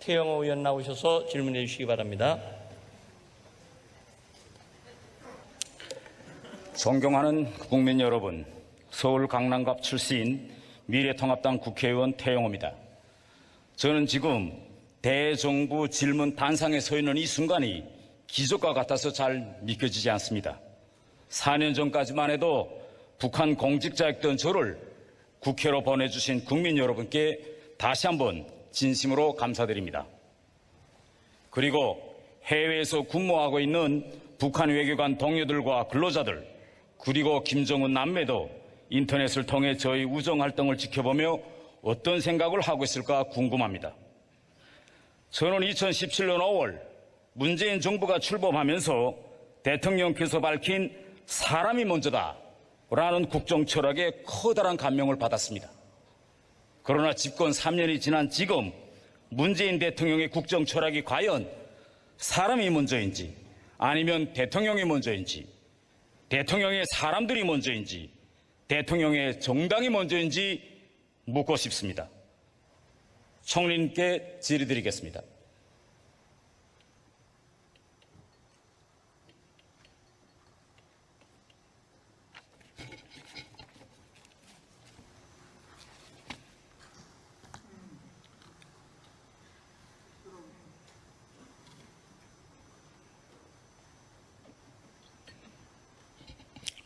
태영호 의원 나오셔서 질문해 주시기 바랍니다. 존경하는 국민 여러분, 서울 강남갑 출신 미래통합당 국회의원 태영호입니다. 저는 지금 대정부 질문 단상에 서 있는 이 순간이 기적과 같아서 잘 믿겨지지 않습니다. 4년 전까지만 해도 북한 공직자였던 저를 국회로 보내주신 국민 여러분께 다시 한번 진심으로 감사드립니다. 그리고 해외에서 근무하고 있는 북한 외교관 동료들과 근로자들, 그리고 김정은 남매도 인터넷을 통해 저희 우정 활동을 지켜보며 어떤 생각을 하고 있을까 궁금합니다. 저는 2017년 5월 문재인 정부가 출범하면서 대통령께서 밝힌 사람이 먼저다 라는 국정 철학에 커다란 감명을 받았습니다. 그러나 집권 3년이 지난 지금 문재인 대통령의 국정 철학이 과연 사람이 먼저인지 아니면 대통령이 먼저인지 대통령의 사람들이 먼저인지 대통령의 정당이 먼저인지 묻고 싶습니다. 총리님께 질의드리겠습니다.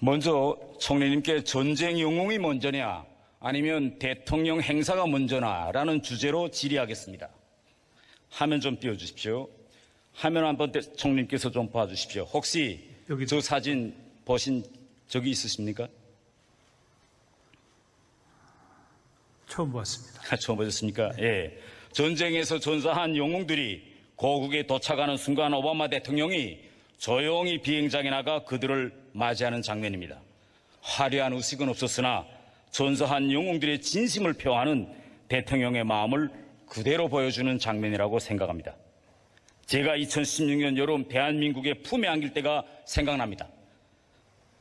먼저 총리님께 전쟁 영웅이 먼저냐 아니면 대통령 행사가 먼저나라는 주제로 질의하겠습니다. 화면 좀 띄워주십시오. 화면 한번 대- 총리님께서 좀 봐주십시오. 혹시 여기- 저 사진 보신 적이 있으십니까? 처음 봤습니다. 아, 처음 보셨습니까? 예. 전쟁에서 전사한 영웅들이 고국에 도착하는 순간 오바마 대통령이 조용히 비행장에 나가 그들을 맞이하는 장면입니다. 화려한 의식은 없었으나 전사한 영웅들의 진심을 표하는 대통령의 마음을 그대로 보여주는 장면이라고 생각합니다. 제가 2016년 여름 대한민국의 품에 안길 때가 생각납니다.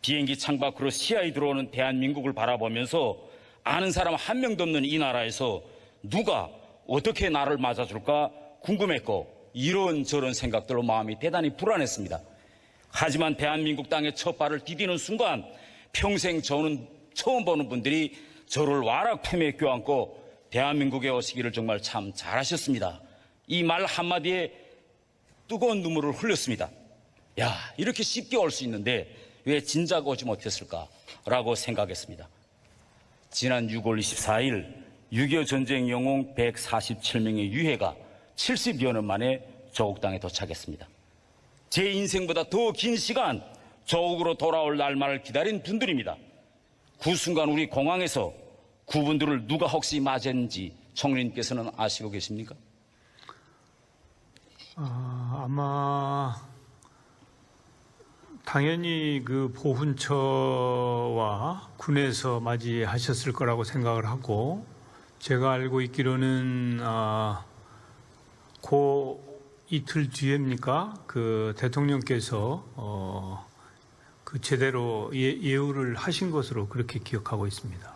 비행기 창밖으로 시야에 들어오는 대한민국을 바라보면서 아는 사람 한 명도 없는 이 나라에서 누가 어떻게 나를 맞아줄까 궁금했고 이런저런 생각들로 마음이 대단히 불안했습니다. 하지만 대한민국 땅에 첫 발을 디디는 순간 평생 저는 처음 보는 분들이 저를 와락 품에 껴안고 대한민국에 오시기를 정말 참 잘하셨습니다. 이 말 한마디에 뜨거운 눈물을 흘렸습니다. 야, 이렇게 쉽게 올 수 있는데 왜 진작 오지 못했을까라고 생각했습니다. 지난 6월 24일 6.25 전쟁 영웅 147명의 유해가 70여 년 만에 조국 땅에 도착했습니다. 제 인생보다 더 긴 시간 조국으로 돌아올 날만을 기다린 분들입니다. 그 순간 우리 공항에서 그분들을 누가 혹시 맞았는지 총리님께서는 아시고 계십니까? 아, 아마 당연히 그 보훈처와 군에서 맞이하셨을 거라고 생각을 하고 제가 알고 있기로는 아, 그 이틀 뒤입니까? 그 대통령께서 어, 그 제대로 예, 예우를 하신 것으로 그렇게 기억하고 있습니다.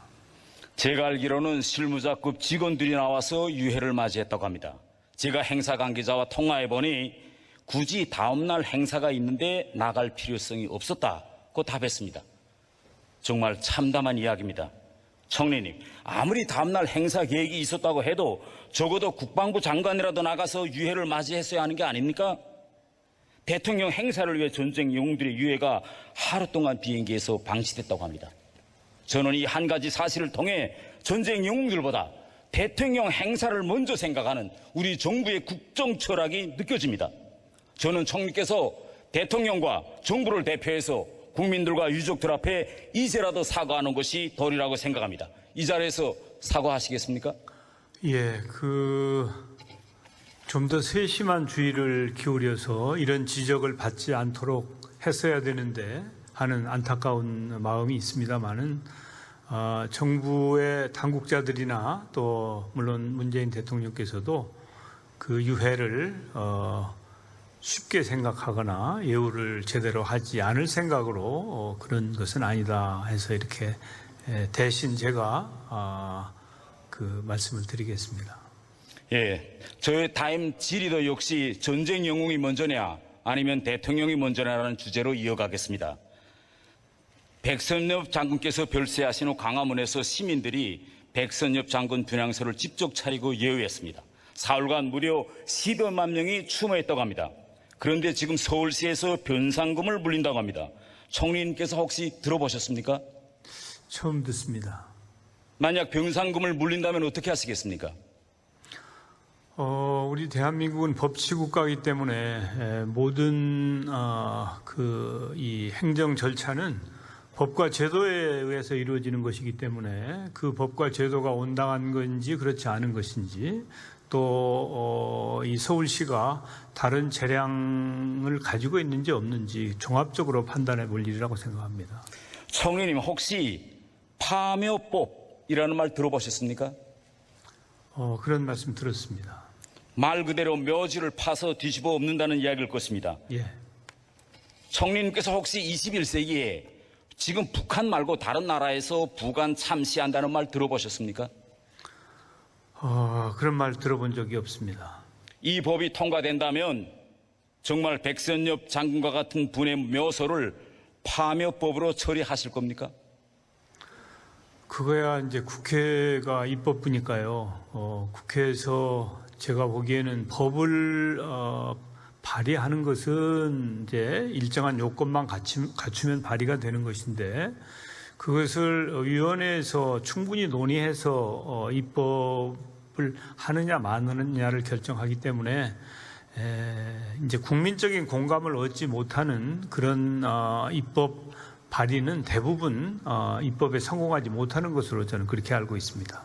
제가 알기로는 실무자급 직원들이 나와서 유해를 맞이했다고 합니다. 제가 행사 관계자와 통화해 보니 굳이 다음 날 행사가 있는데 나갈 필요성이 없었다고 답했습니다. 정말 참담한 이야기입니다. 총리님, 아무리 다음날 행사 계획이 있었다고 해도 적어도 국방부 장관이라도 나가서 유해를 맞이했어야 하는 게 아닙니까? 대통령 행사를 위해 전쟁 영웅들의 유해가 하루 동안 비행기에서 방치됐다고 합니다. 저는 이 한 가지 사실을 통해 전쟁 영웅들보다 대통령 행사를 먼저 생각하는 우리 정부의 국정 철학이 느껴집니다. 저는 총리께서 대통령과 정부를 대표해서 국민들과 유족들 앞에 이제라도 사과하는 것이 도리라고 생각합니다. 이 자리에서 사과하시겠습니까? 예, 그, 좀 더 세심한 주의를 기울여서 이런 지적을 받지 않도록 했어야 되는데 하는 안타까운 마음이 있습니다만은, 어, 정부의 당국자들이나 또, 물론 문재인 대통령께서도 그 유해를, 어, 쉽게 생각하거나 예우를 제대로 하지 않을 생각으로 어, 그런 것은 아니다 해서 이렇게 에, 대신 제가 아, 그 말씀을 드리겠습니다. 예, 저의 타임 지리도 역시 전쟁 영웅이 먼저냐 아니면 대통령이 먼저냐라는 주제로 이어가겠습니다. 백선엽 장군께서 별세하신 후 광화문에서 시민들이 백선엽 장군 분향소를 직접 차리고 예우했습니다. 사흘간 무려 10여만 명이 추모했다고 합니다. 그런데 지금 서울시에서 변상금을 물린다고 합니다. 총리님께서 혹시 들어보셨습니까? 처음 듣습니다. 만약 변상금을 물린다면 어떻게 하시겠습니까? 어, 우리 대한민국은 법치국가이기 때문에 에, 모든 어, 그이 행정 절차는 법과 제도에 의해서 이루어지는 것이기 때문에 그 법과 제도가 온당한 건지 그렇지 않은 것인지 또 이 서울시가 다른 재량을 가지고 있는지 없는지 종합적으로 판단해 볼 일이라고 생각합니다. 총리님 혹시 파묘법이라는 말 들어보셨습니까? 어, 그런 말씀 들었습니다. 말 그대로 묘지를 파서 뒤집어 엎는다는 이야기일 것입니다. 예. 총리님께서 혹시 21세기에 지금 북한 말고 다른 나라에서 부관 참시한다는 말 들어보셨습니까? 어, 그런 말 들어본 적이 없습니다. 이 법이 통과된다면 정말 백선엽 장군과 같은 분의 묘소를 파묘법으로 처리하실 겁니까? 그거야 이제 국회가 입법부니까요. 어, 국회에서 제가 보기에는 법을 어, 발의하는 것은 이제 일정한 요건만 갖추, 갖추면 발의가 되는 것인데 그것을 위원회에서 충분히 논의해서 어, 입법을 하느냐 마느냐를 결정하기 때문에 에, 이제 국민적인 공감을 얻지 못하는 그런 어, 입법 발의는 대부분 어, 입법에 성공하지 못하는 것으로 저는 그렇게 알고 있습니다.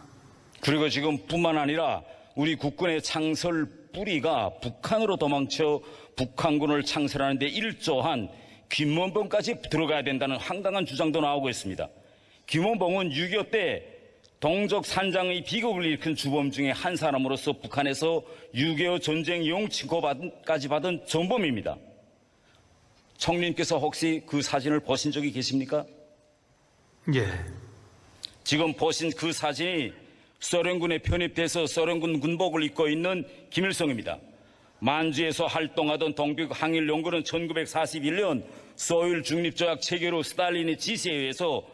그리고 지금 뿐만 아니라 우리 국군의 창설 뿌리가 북한으로 도망쳐 북한군을 창설하는데 일조한 김원봉까지 들어가야 된다는 황당한 주장도 나오고 있습니다. 김원봉은 6.25 때 동족 산장의 비극을 일으킨 주범 중에 한 사람으로서 북한에서 6.25 전쟁 용 칭호까지 받은 전범입니다. 총리님께서 혹시 그 사진을 보신 적이 계십니까? 예, 지금 보신 그 사진이 소련군에 편입돼서 소련군 군복을 입고 있는 김일성입니다. 만주에서 활동하던 동북 항일 연구는 1941년 소일 중립조약 후 스탈린의 지시에 의해서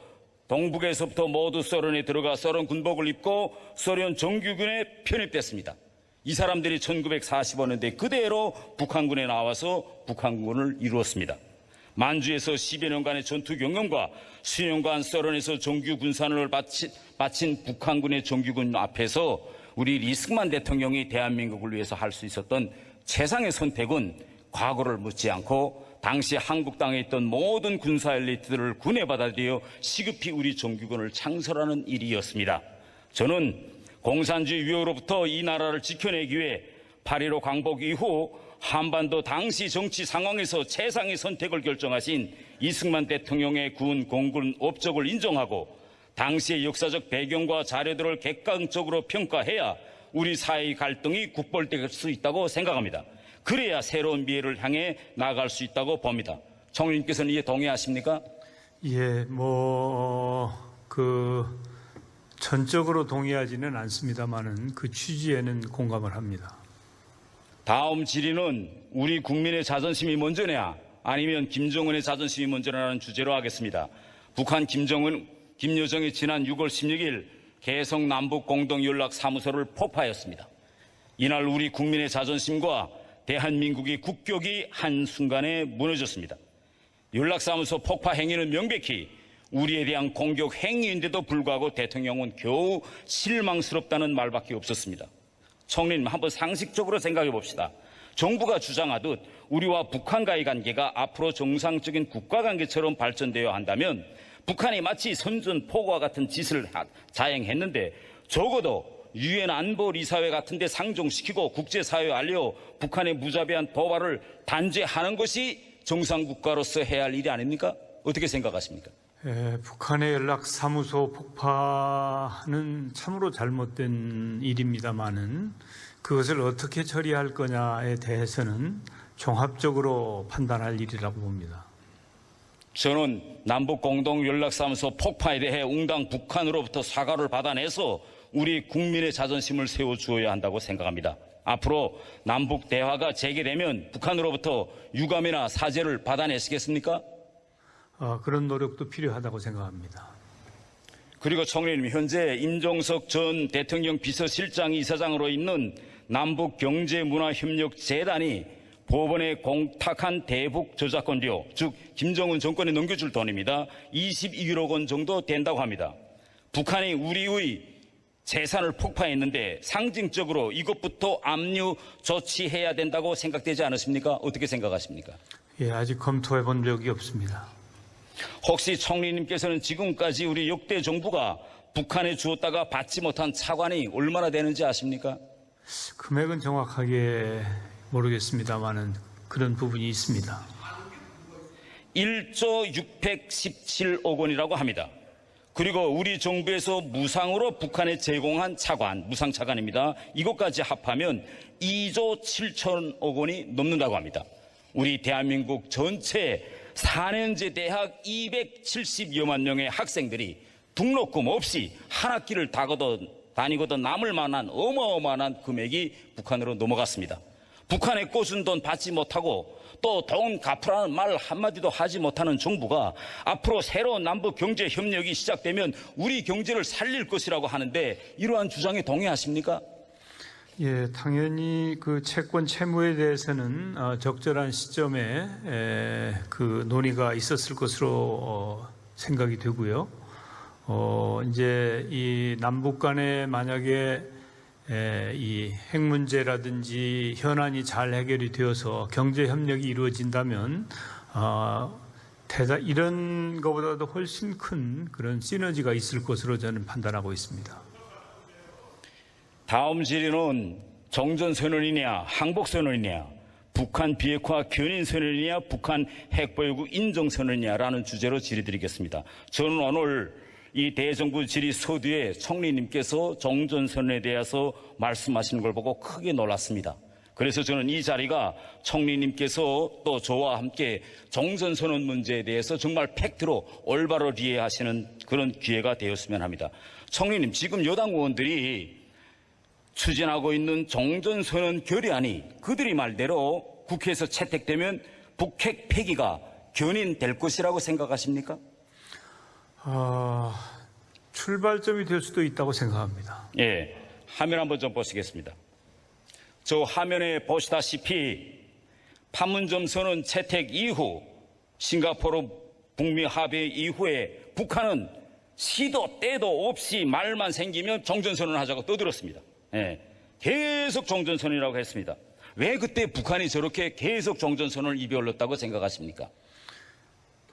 동북에서부터 모두 소련에 들어가 소련 군복을 입고 소련 정규군에 편입됐습니다. 이 사람들이 1945년대 그대로 북한군에 나와서 북한군을 이루었습니다. 만주에서 10여 년간의 전투 경험과 수년간 소련에서 정규 군산을 바친, 바친 북한군의 정규군 앞에서 우리 리스크만 대통령이 대한민국을 위해서 할 수 있었던 최상의 선택은 과거를 묻지 않고 당시 한국 땅에 있던 모든 군사 엘리트들을 군에 받아들여 시급히 우리 정규군을 창설하는 일이었습니다. 저는 공산주의 위협으로부터 이 나라를 지켜내기 위해 8.15 광복 이후 한반도 당시 정치 상황에서 최상의 선택을 결정하신 이승만 대통령의 군 공군 업적을 인정하고 당시의 역사적 배경과 자료들을 객관적으로 평가해야 우리 사회의 갈등이 국벌될 수 있다고 생각합니다. 그래야 새로운 미래를 향해 나아갈 수 있다고 봅니다. 총리님께서는 이에 동의하십니까? 예, 뭐, 그, 전적으로 동의하지는 않습니다만은 그 취지에는 공감을 합니다. 다음 질의는 우리 국민의 자존심이 먼저냐 아니면 김정은의 자존심이 먼저냐는 주제로 하겠습니다. 북한 김정은 김여정이 지난 6월 16일 개성 남북 공동 연락 사무소를 폭파했습니다. 이날 우리 국민의 자존심과 대한민국의 국격이 한순간에 무너졌습니다. 연락사무소 폭파 행위는 명백히 우리에 대한 공격 행위인데도 불구하고 대통령은 겨우 실망스럽다는 말밖에 없었습니다. 총리님 한번 상식적으로 생각해 봅시다. 정부가 주장하듯 우리와 북한과의 관계가 앞으로 정상적인 국가 관계처럼 발전되어야 한다면 북한이 마치 선전포고와 같은 짓을 하- 자행했는데 적어도 유엔 안보 리사회 같은 데 상정시키고 국제사회에 알려 북한의 무자비한 도발을 단죄하는 것이 정상국가로서 해야 할 일이 아닙니까? 어떻게 생각하십니까? 예, 북한의 연락 사무소 폭파는 참으로 잘못된 일입니다만은 그것을 어떻게 처리할 거냐에 대해서는 종합적으로 판단할 일이라고 봅니다. 저는 남북 공동 연락사무소 폭파에 대해 웅당 북한으로부터 사과를 받아내서 우리 국민의 자존심을 세워주어야 한다고 생각합니다. 앞으로 남북 대화가 재개되면 북한으로부터 유감이나 사죄를 받아내시겠습니까? 어, 그런 노력도 필요하다고 생각합니다. 그리고 총리님 현재 임종석 전 대통령 비서실장이 이사장으로 있는 남북 경제문화협력재단이 법원에 공탁한 대북 저작권료, 즉 김정은 정권에 넘겨줄 돈입니다. 22억 원 정도 된다고 합니다. 북한이 우리의 재산을 폭파했는데 상징적으로 이것부터 압류 조치해야 된다고 생각되지 않으십니까? 어떻게 생각하십니까? 예, 아직 검토해 본 적이 없습니다. 혹시 총리님께서는 지금까지 우리 역대 정부가 북한에 주었다가 받지 못한 차관이 얼마나 되는지 아십니까? 금액은 정확하게 모르겠습니다만은 그런 부분이 있습니다. 1조 617억 원이라고 합니다. 그리고 우리 정부에서 무상으로 북한에 제공한 차관, 무상 차관입니다. 이것까지 합하면 2조 7천억 원이 넘는다고 합니다. 우리 대한민국 전체 4년제 대학 270여만 명의 학생들이 등록금 없이 한 학기를 다거든 다니거든 남을 만한 어마어마한 금액이 북한으로 넘어갔습니다. 북한에 꽂은 돈 받지 못하고 또돈 갚으라는 말 한마디도 하지 못하는 정부가 앞으로 새로운 남북 경제 협력이 시작되면 우리 경제를 살릴 것이라고 하는데 이러한 주장에 동의하십니까? 예, 당연히 그 채권 채무에 대해서는 어, 적절한 시점에 에, 그 논의가 있었을 것으로 어, 생각이 되고요. 어, 이제 이 남북 간에 만약에 에, 이 핵 문제라든지 현안이 잘 해결이 되어서 경제 협력이 이루어진다면 어, 대다 이런 것보다도 훨씬 큰 그런 시너지가 있을 것으로 저는 판단하고 있습니다. 다음 질의는 정전 선언이냐 항복 선언이냐 북한 비핵화 견인 선언이냐 북한 핵보유국 인정 선언이냐라는 주제로 질의드리겠습니다. 저는 오늘 이 대정부 질의 서두에 총리님께서 정전선언에 대해서 말씀하시는 걸 보고 크게 놀랐습니다. 그래서 저는 이 자리가 총리님께서 또 저와 함께 정전선언 문제에 대해서 정말 팩트로 올바로 이해하시는 그런 기회가 되었으면 합니다. 총리님, 지금 여당 의원들이 추진하고 있는 종전선언 결의안이 그들이 말대로 국회에서 채택되면 북핵 폐기가 견인될 것이라고 생각하십니까? 어, 출발점이 될 수도 있다고 생각합니다. 예, 화면 한번 좀 보시겠습니다. 저 화면에 보시다시피 판문점 선언 채택 이후 싱가포르 북미 합의 이후에 북한은 시도 때도 없이 말만 생기면 정전선언을 하자고 떠들었습니다. 예, 계속 정전선언이라고 했습니다. 왜 그때 북한이 저렇게 계속 정전선언을 입에 올렸다고 생각하십니까?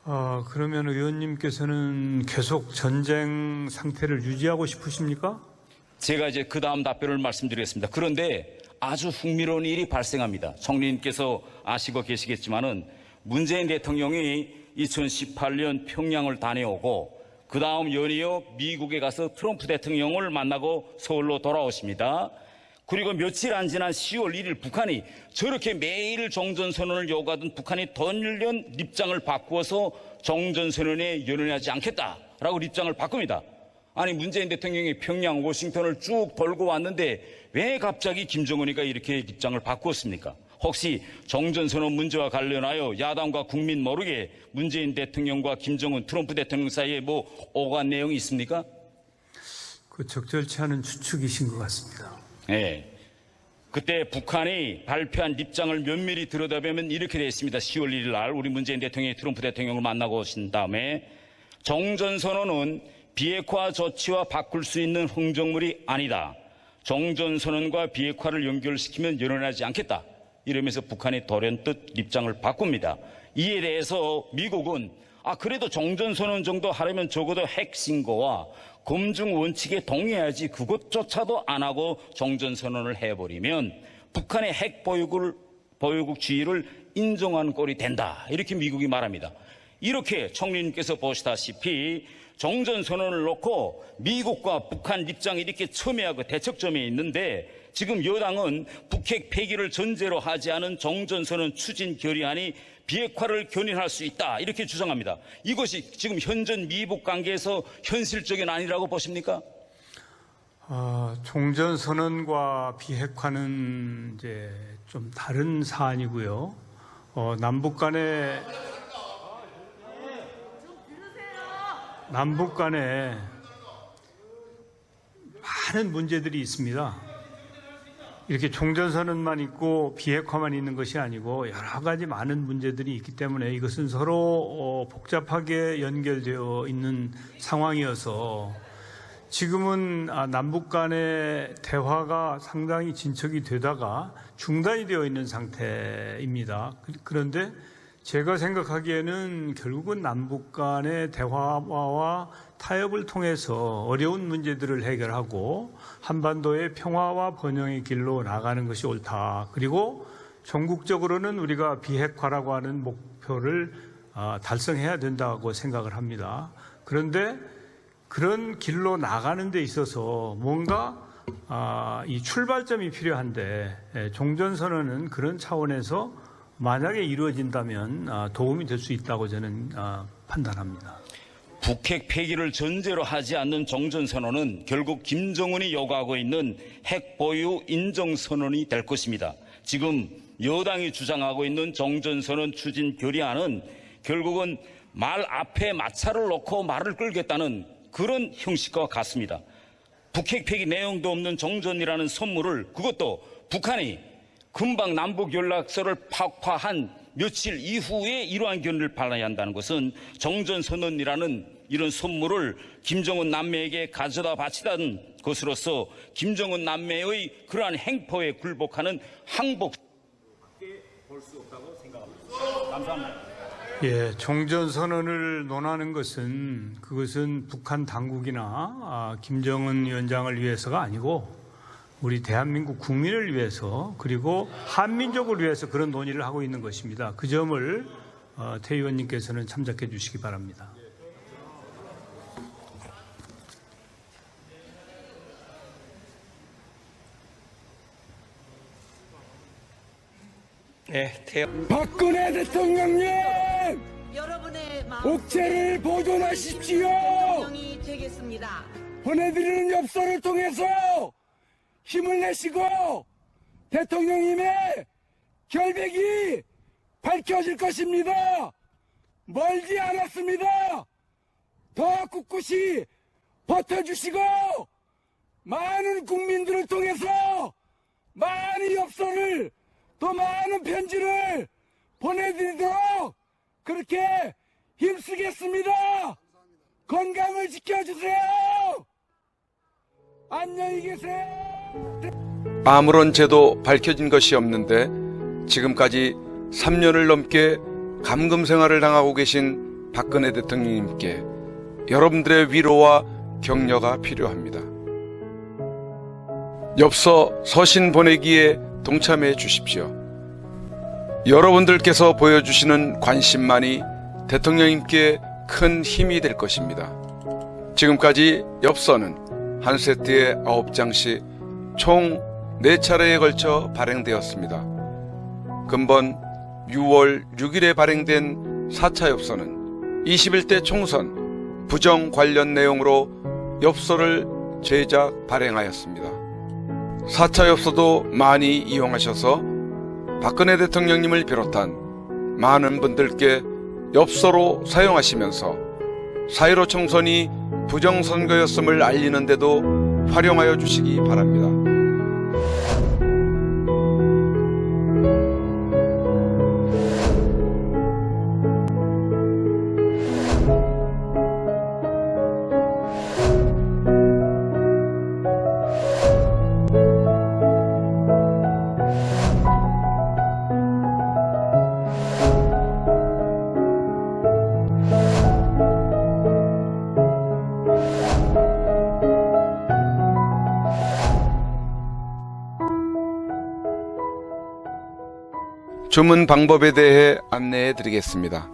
어, 그러면 의원님께서는 계속 전쟁 상태를 유지하고 싶으십니까? 제가 이제 그 다음 답변을 말씀드리겠습니다. 그런데 아주 흥미로운 일이 발생합니다. 총리님께서 아시고 계시겠지만은 문재인 대통령이 2018년 평양을 다녀오고 그 다음 연이어 미국에 가서 트럼프 대통령을 만나고 서울로 돌아오십니다. 그리고 며칠 안 지난 10월 1일 북한이 저렇게 매일 정전선언을 요구하던 북한이 던년 입장을 바꾸어서 정전선언에 연연하지 않겠다라고 입장을 바꿉니다. 아니 문재인 대통령이 평양, 워싱턴을 쭉 돌고 왔는데 왜 갑자기 김정은이가 이렇게 입장을 바꾸었습니까? 혹시 정전선언 문제와 관련하여 야당과 국민 모르게 문재인 대통령과 김정은, 트럼프 대통령 사이에 뭐 오간 내용이 있습니까? 그 적절치 않은 추측이신 것 같습니다. 예. 그때 북한이 발표한 입장을 면밀히 들여다보면 이렇게 되어 있습니다. 10월 1일 날 우리 문재인 대통령이 트럼프 대통령을 만나고 오신 다음에 정전선언은 비핵화 조치와 바꿀 수 있는 흥정물이 아니다. 정전선언과 비핵화를 연결시키면 연연하지 않겠다. 이러면서 북한이 돌연뜻 입장을 바꿉니다. 이에 대해서 미국은 아 그래도 정전선언 정도 하려면 적어도 핵신고와 검증 원칙에 동의해야지 그것조차도 안 하고 정전선언을 해버리면 북한의 핵 보유국을 보유국 주의를 인정한 꼴이 된다. 이렇게 미국이 말합니다. 이렇게 총리님께서 보시다시피 정전선언을 놓고 미국과 북한 입장이 이렇게 첨예하고 대척점에 있는데 지금 여당은 북핵 폐기를 전제로 하지 않은 정전선언 추진 결의안이 비핵화를 견인할 수 있다 이렇게 주장합니다. 이것이 지금 현전 미북 관계에서 현실적인 아니라고 보십니까? 어, 종전 선언과 비핵화는 이제 좀 다른 사안이고요. 어, 남북 간에 남북 간에 많은 문제들이 있습니다. 이렇게 종전선언만 있고 비핵화만 있는 것이 아니고 여러 가지 많은 문제들이 있기 때문에 이것은 서로 어, 복잡하게 연결되어 있는 상황이어서 지금은 아, 남북 간의 대화가 상당히 진척이 되다가 중단이 되어 있는 상태입니다. 그- 그런데 제가 생각하기에는 결국은 남북 간의 대화와 타협을 통해서 어려운 문제들을 해결하고 한반도의 평화와 번영의 길로 나가는 것이 옳다. 그리고 전국적으로는 우리가 비핵화라고 하는 목표를 아, 달성해야 된다고 생각을 합니다. 그런데 그런 길로 나가는 데 있어서 뭔가 아, 이 출발점이 필요한데 예, 종전선언은 그런 차원에서 만약에 이루어진다면 아, 도움이 될 수 있다고 저는 아, 판단합니다. 북핵 폐기를 전제로 하지 않는 정전선언은 결국 김정은이 요구하고 있는 핵 보유 인정선언이 될 것입니다. 지금 여당이 주장하고 있는 정전선언 추진 결의안은 결국은 말 앞에 마찰을 놓고 말을 끌겠다는 그런 형식과 같습니다. 북핵 폐기 내용도 없는 정전이라는 선물을 그것도 북한이 금방 남북 연락서를 fak화한 며칠 이후에 이러한 견을 발라야 한다는 것은 정전 선언이라는 이런 선물을 김정은 남매에게 가져다 바치다는 것으로서 김정은 남매의 그러한 행포에 굴복하는 항복. 예, 종전선언을 논하는 것은 그것은 북한 당국이나 아, 김정은 위원장을 위해서가 아니고 우리 대한민국 국민을 위해서 그리고 한민족을 위해서 그런 논의를 하고 있는 것입니다. 그 점을 어, 태 의원님께서는 참작해 주시기 바랍니다. 네, 태 박근혜 대통령님 여러분의 마음 옥체를 보존하십시오. 대통령이 되겠습니다. 보내드리는 엽서를 통해서 힘을 내시고 대통령님의 결백이 밝혀질 것입니다. 멀지 않았습니다. 더 꿋꿋이 버텨주시고 많은 국민들을 통해서 많은 엽서를 또 많은 편지를 보내드리도록 그렇게 힘쓰겠습니다. 건강을 지켜주세요. 안녕히 계세요. 아무런 죄도 밝혀진 것이 없는데 지금까지 3년을 넘게 감금 생활을 당하고 계신 박근혜 대통령님께 여러분들의 위로와 격려가 필요합니다. 엽서 서신 보내기에 동참해 주십시오. 여러분들께서 보여주시는 관심만이 대통령님께 큰 힘이 될 것입니다. 지금까지 엽서는 한 세트에 9장씩 총 4차례에 걸쳐 발행되었습니다. 근본 6월 6일에 발행된 4차 엽서는 21대 총선 부정 관련 내용으로 엽서를 제작 발행하였습니다. 4차 엽서도 많이 이용하셔서 박근혜 대통령님을 비롯한 많은 분들께 엽서로 사용하시면서 4.15 총선이 부정선거였음을 알리는데도 활용하여 주시기 바랍니다. 주문 방법에 대해 안내해 드리겠습니다.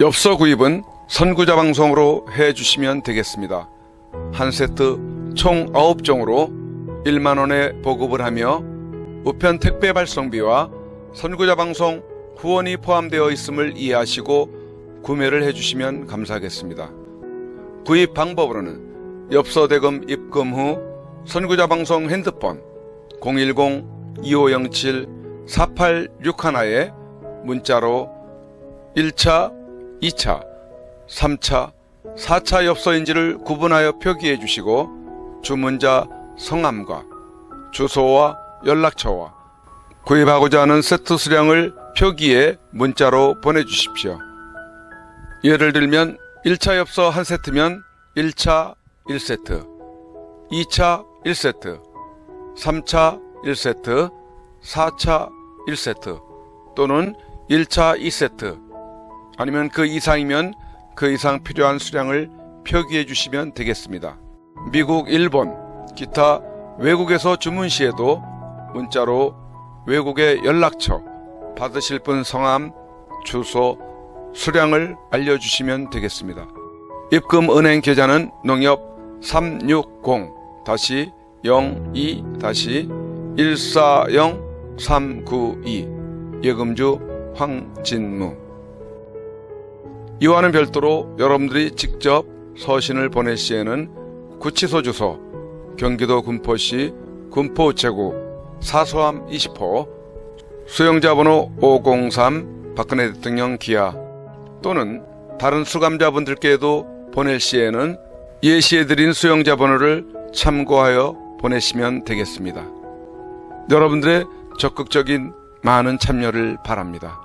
엽서 구입은 선구자 방송으로 해 주시면 되겠습니다. 한 세트 총 9종으로 1만 원에 보급을 하며 우편 택배 발송비와 선구자 방송 후원이 포함되어 있음을 이해하시고 구매를 해 주시면 감사하겠습니다. 구입 방법으로는 엽서 대금 입금 후 선구자 방송 핸드폰 010-2507-4861에 문자로 1차, 2차, 3차, 4차 엽서인지를 구분하여 표기해 주시고 주문자 성함과 주소와 연락처와 구입하고자 하는 세트 수량을 표기에 문자로 보내주십시오. 예를 들면 1차 엽서 한 세트면 1차 1세트, 2차 1세트, 3차 1세트, 4차 1세트 또는 1차 2세트 아니면 그 이상이면 그 이상 필요한 수량을 표기해 주시면 되겠습니다. 미국, 일본, 기타 외국에서 주문 시에도 문자로 외국의 연락처, 받으실 분 성함, 주소, 수량을 알려주시면 되겠습니다. 입금 은행 계좌는 농협 360-02-140-392 예금주 황진무 이와는 별도로 여러분들이 직접 서신을 보낼 시에는 구치소 주소 경기도 군포시 군포우체국 사소함 20호 수용자 번호 503 박근혜 대통령 기아 또는 다른 수감자분들께도 보낼 시에는 예시해드린 수용자 번호를 참고하여 보내시면 되겠습니다. 여러분들의 적극적인 많은 참여를 바랍니다.